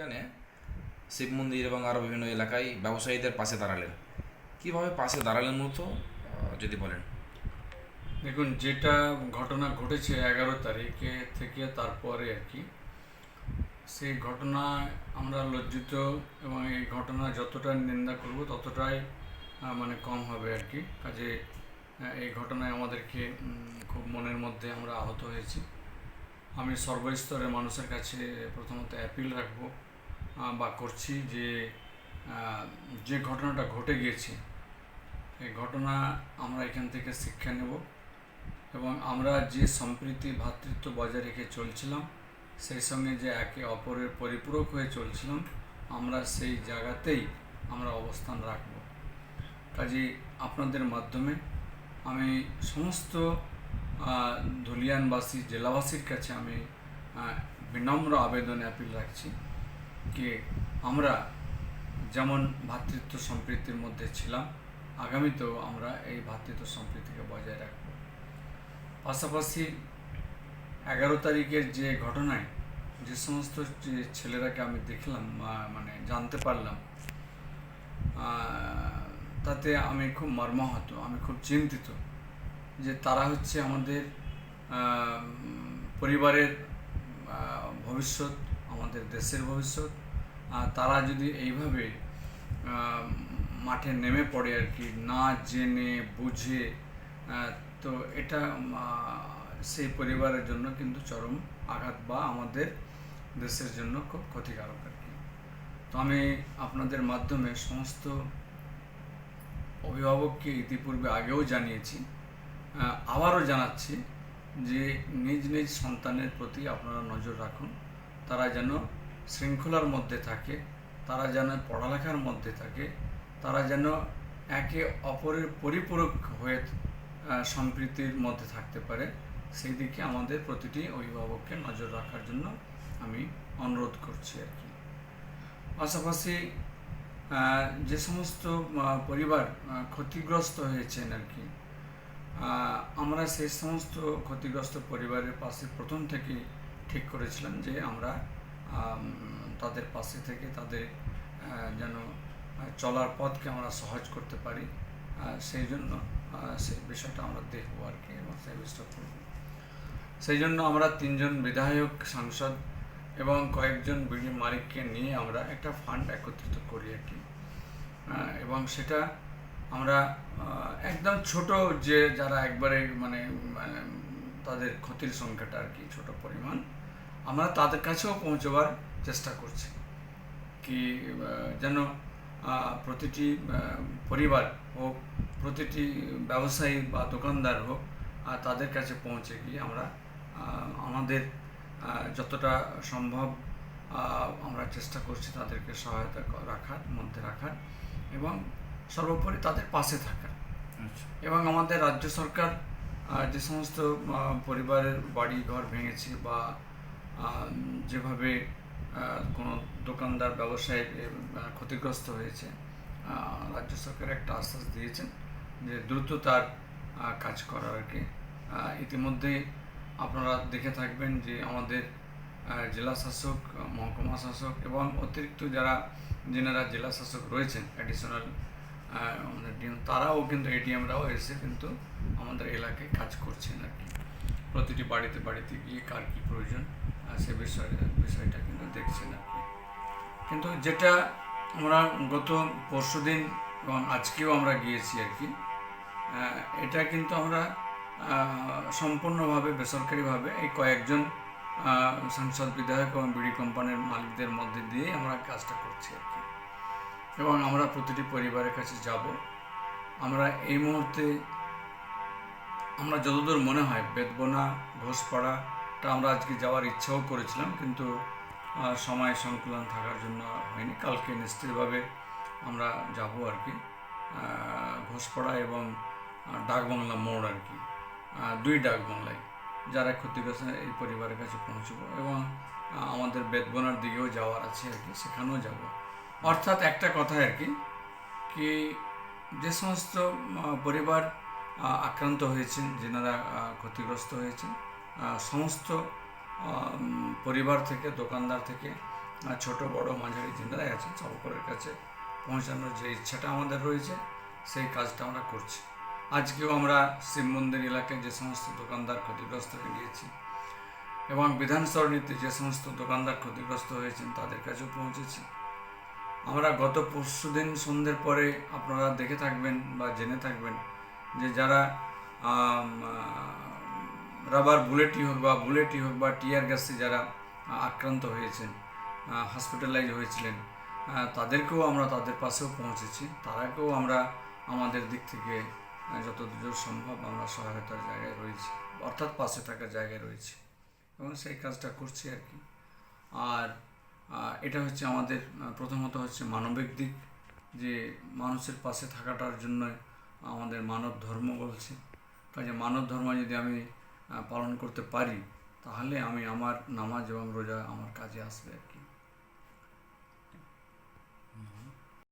অভিযানে শিব মন্দির এবং আরও বিভিন্ন এলাকায় ব্যবসায়ীদের পাশে দাঁড়ালেন। কীভাবে পাশে দাঁড়ালেন মূলত? যদি বলেন। দেখুন, যেটা ঘটনা ঘটেছে এগারো তারিখে থেকে তারপরে আর কি, সেই ঘটনায় আমরা লজ্জিত এবং এই ঘটনা যতটা নিন্দা করব ততটাই মানে কম হবে আর কি। কাজে এই ঘটনায় আমাদেরকে খুব মনের মধ্যে আমরা আহত হয়েছি। আমি সর্বস্তরের মানুষের কাছে প্রথমত অ্যাপিল রাখব। বা করছি যে যে ঘটনাটা ঘটে গিয়েছে, এই ঘটনা আমরা এখান থেকে শিক্ষা নেব এবং আমরা যে সম্প্রীতি ভ্রাতৃত্ব বজায় রেখে চলছিলাম, সেই সঙ্গে যে একে অপরের পরিপূরক হয়ে চলছিলাম, আমরা সেই জায়গাতেই আমরা অবস্থান রাখব। কাজে আপনাদের মাধ্যমে আমি সমস্ত ধুলিয়ানবাসী, জেলাবাসীর কাছে আমি বিনম্র আবেদন অ্যাপিল রাখছি। কি? আমরা যেমন ভ্রাতৃত্ব সম্প্রীতির মধ্যে ছিলাম, আগামীতেও আমরা এই ভ্রাতৃত্ব সম্প্রীতিকে বজায় রাখব। পাশাপাশি এগারো তারিখের যে ঘটনায় যে সমস্ত ছেলেরাকে আমি দেখলাম মানে জানতে পারলাম তাতে আমি খুব মর্মাহত, আমি খুব চিন্তিত যে তারা হচ্ছে আমাদের পরিবারের ভবিষ্যৎ আমাদের দেশের ভবিষ্যৎ। তারা যদি এইভাবে মাঠে নেমে পড়ে আর কি, না জেনে, বুঝে তো এটা সেই পরিবারের জন্য কিন্তু চরম আঘাত বা আমাদের দেশের জন্য খুব ক্ষতিকারক আর কি। তো আমি আপনাদের মাধ্যমে সমস্ত অভিভাবককে ইতিপূর্বে আগেও জানিয়েছি আবারও জানাচ্ছি যে নিজ নিজ সন্তানের প্রতি আপনারা নজর রাখুন। তারা যেন শৃঙ্খলার মধ্যে থাকে, তারা যেন পড়ালেখার মধ্যে থাকে, তারা যেন একে অপরের পরিপূরক হয়ে সম্প্রীতির মধ্যে থাকতে পারে, সেই দিকে আমাদের প্রতিটি অভিভাবককে নজর রাখার জন্য আমি অনুরোধ করছি আর কি। পাশাপাশি যে সমস্ত পরিবার ক্ষতিগ্রস্ত হয়েছেন আর কি আমরা সেই সমস্ত ক্ষতিগ্রস্ত পরিবারের পাশে প্রথম থেকেই ঠিক করেছিলাম যে আমরা তাদের পাশে থেকে তাদের যেন চলার পথকে আমরা সহজ করতে পারি। সেই জন্য সেই বিষয়টা আমরা দেখব আর কি, এবং সেই বিষয়টা করব। সেই জন্য আমরা তিনজন বিধায়ক, সাংসদ এবং কয়েকজন বিড়ি মালিককে নিয়ে আমরা একটা ফান্ড একত্রিত করি আর কি। এবং সেটা আমরা একদম ছোট যে যারা একবারে মানে মানে তাদের ক্ষতির সংখ্যাটা আর কি, ছোট পরিমাণ। আমরা তাদের কাছেও পৌঁছবার চেষ্টা করছি কি যেন প্রতিটি পরিবার হোক প্রতিটি ব্যবসায়ী বা দোকানদার হোক তাদের কাছে পৌঁছে গিয়ে আমরা আমাদের যতটা সম্ভব আমরা চেষ্টা করছি তাদেরকে সহায়তা রাখার মধ্যে রাখার এবং সর্বোপরি তাদের পাশে থাকার। আচ্ছা। এবং আমাদের রাজ্য সরকার যে সমস্ত পরিবারের বাড়ি ঘর ভেঙেছে বা যেভাবে কোনো দোকানদার, ব্যবসায়ী ক্ষতিগ্রস্ত হয়েছে রাজ্য সরকার একটা আশ্বাস দিয়েছেন যে দ্রুত তার কাজ করার আর কি। ইতিমধ্যে আপনারা দেখে থাকবেন যে আমাদের জেলা শাসক মহকুমা শাসক এবং অতিরিক্ত যারা যেনারা জেলা শাসক রয়েছেন অ্যাডিশনাল আমাদের তারাও কিন্তু এটিএমরাও এসে কিন্তু আমাদের এলাকায় কাজ করছেন আর কি। প্রতিটি বাড়িতে বাড়িতে গিয়ে কার কী প্রয়োজন সে বিষয়ে বিষয়টা কিন্তু দেখছেন কি কিন্তু যেটা আমরা গত পরশু দিন এবং আজকেও আমরা গিয়েছি আর কি এটা কিন্তু আমরা সম্পূর্ণভাবে, বেসরকারিভাবে এই কয়েকজন সাংসদ বিধায়ক এবং বিড়ি কোম্পানির মালিকদের মধ্যে দিয়ে আমরা কাজটা করছি আর কি। এবং আমরা প্রতিটি পরিবারের কাছে যাব। আমরা এই মুহূর্তে, আমরা যতদূর মনে হয় বেদবোনা বেদবনা ঘোষপাড়াটা আমরা আজকে যাওয়ার ইচ্ছাও করেছিলাম, কিন্তু সময় সংকুলন থাকার জন্য হয়নি। কালকে নিশ্চিতভাবে আমরা যাব আর কি ঘোষপাড়া এবং ডাকবাংলা মোড় আর কি দুই ডাকবাংলায়। যারা ক্ষতিগ্রস্ত এই পরিবারের কাছে পৌঁছবো এবং আমাদের বেদবনার দিকেও যাওয়ার আছে আর কি, সেখানেও যাব। অর্থাৎ একটা কথা আর কি কি যে সমস্ত পরিবার আক্রান্ত হয়েছেন, যেনারা ক্ষতিগ্রস্ত হয়েছেন সমস্ত পরিবার থেকে, দোকানদার থেকে ছোট, বড়, মাঝারি জেনারাই আছে, সকলের কাছে পৌঁছানোর যে ইচ্ছাটা আমাদের রয়েছে, সেই কাজটা আমরা করছি। আজকেও আমরা শিব মন্দির এলাকায় যে সমস্ত দোকানদার ক্ষতিগ্রস্ত হয়ে গিয়েছি এবং বিধান সরণিতে যে সমস্ত দোকানদার ক্ষতিগ্রস্ত হয়েছেন, তাদের কাছেও পৌঁছেছি। আমরা গত পরশু দিন সন্ধ্যের পরে আপনারা দেখে থাকবেন বা জেনে থাকবেন যে যারা রাবার বুলেটই হোক বা বুলেটই হোক বা টিয়ার গ্যাসে যারা আক্রান্ত হয়েছেন হসপিটালাইজ হয়েছিলেন তাদেরকেও আমরা তাদের পাশেও পৌঁছেছি। তারাকেও আমরা আমাদের দিক থেকে যত দূর সম্ভব আমরা সহায়তার জায়গায় রয়েছি, অর্থাৎ পাশে থাকার জায়গায় রয়েছি। এবং সেই কাজটা করছি আর কি। আর এটা হচ্ছে আমাদের প্রথমত হচ্ছে মানবিক দিক, যে মানুষের পাশে থাকাটার জন্য আমাদের মানব ধর্ম বলছে। কাজে মানব ধর্ম যদি আমি পালন করতে পারি তাহলে আমি আমার নামাজ এবং রোজা আমার কাজে আসবে